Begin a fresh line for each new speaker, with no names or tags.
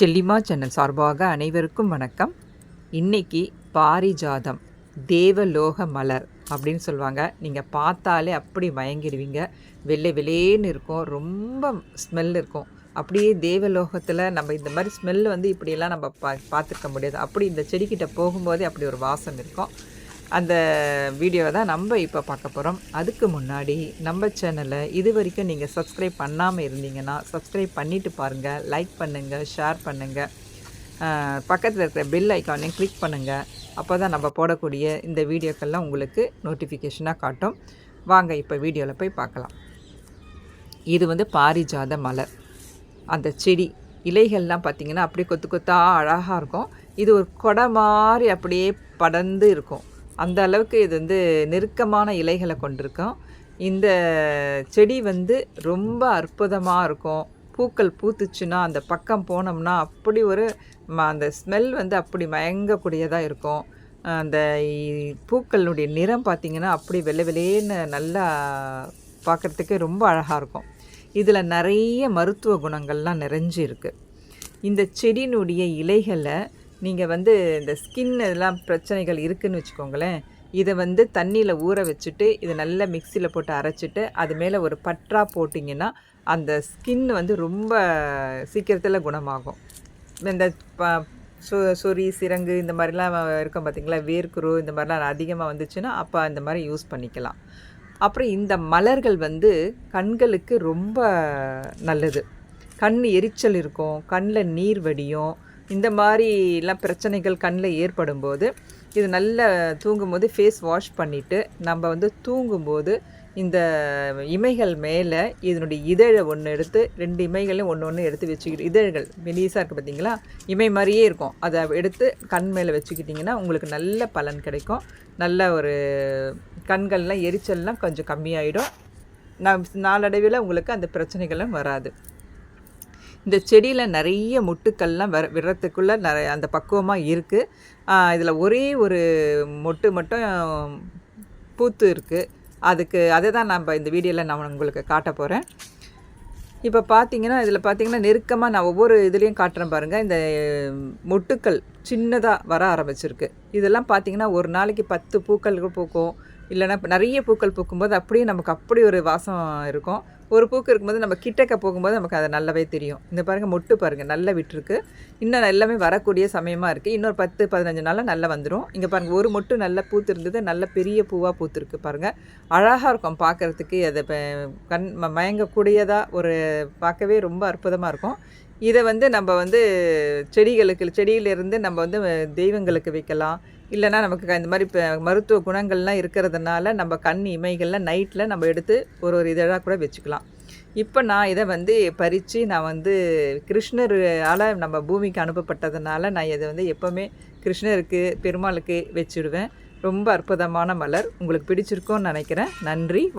செல்லிமா channel சார்பாக அனைவருக்கும் வணக்கம். இன்றைக்கி பாரிஜாதம் தேவலோக மலர் அப்படின்னு சொல்லுவாங்க. நீங்கள் பார்த்தாலே அப்படி மயங்கிடுவீங்க. வெள்ளை வெளியேன்னு இருக்கும் ரொம்ப ஸ்மெல் இருக்கும். அப்படியே தேவலோகத்தில் நம்ம இந்த மாதிரி ஸ்மெல் வந்து இப்படியெல்லாம் நம்ம பா பார்த்துருக்க முடியாது. அப்படி இந்த செடிக்கிட்ட போகும்போதே அப்படி ஒரு வாசம் இருக்கும். அந்த வீடியோவை தான் நம்ம இப்போ பார்க்க போகிறோம் அதுக்கு முன்னாடி நம்ம சேனலை இது வரைக்கும் நீங்கள் சப்ஸ்கிரைப் பண்ணாமல் இருந்தீங்கன்னா சப்ஸ்கிரைப் பண்ணிவிட்டு பாருங்கள் லைக் பண்ணுங்கள் ஷேர் பண்ணுங்கள் பக்கத்தில் இருக்கிற பெல் ஐக்கானையும் கிளிக் பண்ணுங்கள் அப்போ தான் நம்ம போடக்கூடிய இந்த வீடியோக்கள்லாம் உங்களுக்கு நோட்டிஃபிகேஷனாக காட்டும். வாங்க இப்போ வீடியோவில் போய் பார்க்கலாம். இது வந்து பாரிஜாத மலர் அந்த செடி இலைகள்லாம் பார்த்திங்கன்னா அப்படியே கொத்து கொத்தாக அழகாக இருக்கும். இது ஒரு கொடை மாதிரி அப்படியே படர்ந்து இருக்கும். அந்த அளவுக்கு இது வந்து நெருக்கமான இலைகளை கொண்டிருக்கும். இந்த செடி வந்து ரொம்ப அற்புதமாக இருக்கும். பூக்கள் பூத்துச்சுன்னா அந்த பக்கம் போனோம்னா அப்படி ஒரு அந்த ஸ்மெல் வந்து அப்படி மயங்கக்கூடியதாக இருக்கும். அந்த பூக்களுடைய நிறம் பார்த்திங்கன்னா அப்படி வெள்ளை வெளியேன்னு நல்லா பார்க்குறதுக்கே ரொம்ப அழகாக இருக்கும். இதில் நிறைய மருத்துவ குணங்கள்லாம் நிறைஞ்சு இருக்குது இந்த செடியினுடைய இலைகளை நீங்கள் வந்து இந்த ஸ்கின் இதெல்லாம் பிரச்சனைகள் இருக்குதுன்னு வச்சுக்கோங்களேன். இதை வந்து தண்ணியில் ஊற வச்சுட்டு இதை நல்லா மிக்சியில் போட்டு அரைச்சிட்டு அது மேலே ஒரு பற்றா போட்டிங்கன்னா அந்த ஸ்கின் வந்து ரொம்ப சீக்கிரத்தில் குணமாகும். இந்த சொ சொறி சிரங்கு இந்த மாதிரிலாம் இருக்கும் பார்த்திங்களா வேர்க்குரு இந்த மாதிரிலாம் அதிகமாக வந்துச்சுன்னா அப்போ அந்த மாதிரி யூஸ் பண்ணிக்கலாம். அப்புறம் இந்த மலர்கள் வந்து கண்களுக்கு ரொம்ப நல்லது. கண் எரிச்சல் இருக்கும் கண்ணில் நீர் வடியும் இந்த மாதிரிலாம் பிரச்சனைகள் கண்ணில் ஏற்படும் போது இது நல்ல தூங்கும்போது ஃபேஸ் வாஷ் பண்ணிவிட்டு நம்ம வந்து தூங்கும்போது இந்த இமைகள் மேலே இதனுடைய இதழை ஒன்று எடுத்து ரெண்டு இமைகளையும் ஒன்று ஒன்று எடுத்து வச்சுக்கிட்டு இதழ்கள் மெலிசாக இருக்குது பார்த்தீங்களா இமை மாதிரியே இருக்கும். அதை எடுத்து கண் மேலே வச்சுக்கிட்டிங்கன்னா உங்களுக்கு நல்ல பலன் கிடைக்கும். நல்ல ஒரு கண்கள்லாம் எரிச்சல்லாம் கொஞ்சம் கம்மியாயிடும். நான் நாளடைவில் உங்களுக்கு அந்த பிரச்சனைகளும் வராது. இந்த செடியில் நிறைய முட்டுக்கள்லாம் வர விடுறதுக்குள்ளே நிறைய அந்த பக்குவமாக இருக்குது இதில் ஒரே ஒரு மொட்டு மட்டும் பூத்து இருக்குது அதுக்கு அதை தான் நம்ம இந்த வீடியோவில் நான் உங்களுக்கு காட்ட போகிறேன் இப்போ பார்த்தீங்கன்னா இதில் பார்த்தீங்கன்னா நெருக்கமாக நான் ஒவ்வொரு இதுலேயும் காட்டுறேன் பாருங்கள் இந்த மொட்டுக்கள் சின்னதாக வர ஆரம்பிச்சிருக்கு. இதெல்லாம் பார்த்தீங்கன்னா ஒரு நாளைக்கு பத்து பூக்கள் பூக்கும். இல்லைன்னா நிறைய பூக்கள் பூக்கும்போது அப்படியே நமக்கு அப்படி ஒரு வாசம் இருக்கும். ஒரு பூக்கு இருக்கும்போது நம்ம கிட்டக்க போகும்போது நமக்கு அதை நல்லாவே தெரியும். இந்த பாருங்கள் மொட்டு பாருங்கள் நல்லா விட்டுருக்கு. இன்னும் எல்லாமே வரக்கூடிய சமயமாக இருக்குது இன்னொரு பத்து பதினஞ்சு நாளில் நல்லா வந்துடும் இங்கே பாருங்கள் ஒரு மொட்டு நல்லா பூத்து இருந்தது நல்ல பெரிய பூவாக பூத்துருக்கு பாருங்கள் அழகாக இருக்கும் பார்க்குறதுக்கு அதை கண் மயங்கக்கூடியதாக ஒரு பார்க்கவே ரொம்ப அற்புதமாக இருக்கும். இதை வந்து நம்ம வந்து செடிகளுக்கு செடியிலிருந்து நம்ம வந்து தெய்வங்களுக்கு வைக்கலாம். இல்லைனா நமக்கு இந்த மாதிரி இப்போ மருத்துவ குணங்கள்லாம் இருக்கிறதுனால நம்ம கண் இமைகளில் நைட்டில் நம்ம எடுத்து ஒரு ஒரு இதழாக கூட வச்சுக்கலாம். இப்போ நான் இதை வந்து பறித்து நான் வந்து கிருஷ்ணரால் நம்ம பூமிக்கு அனுப்பப்பட்டதுனால நான் இதை வந்து எப்போவுமே கிருஷ்ணருக்கு பெருமாளுக்கு வச்சுடுவேன். ரொம்ப அற்புதமான மலர். உங்களுக்கு பிடிச்சிருக்கோன்னு நினைக்கிறேன். நன்றி.